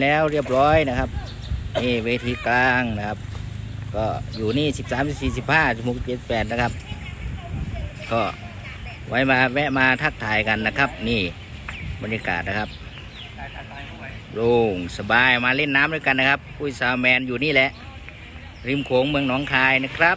แล้วเรียบร้อยนะครับนี่เวทีกลางนะครับ ก็อยู่นี่สิบสามสี่สิบห้าสิบหกเจ็ดแปดนะครับ ก็ไว้มาแวะมาทักทายกันนะครับ นี่บรรยากาศนะครับโล่งสบายมาเล่นน้ำด้วยกันนะครับปุ้ยซาวแมนอยู่นี่แหละ ริมโขงเมืองหนองคายนะครับ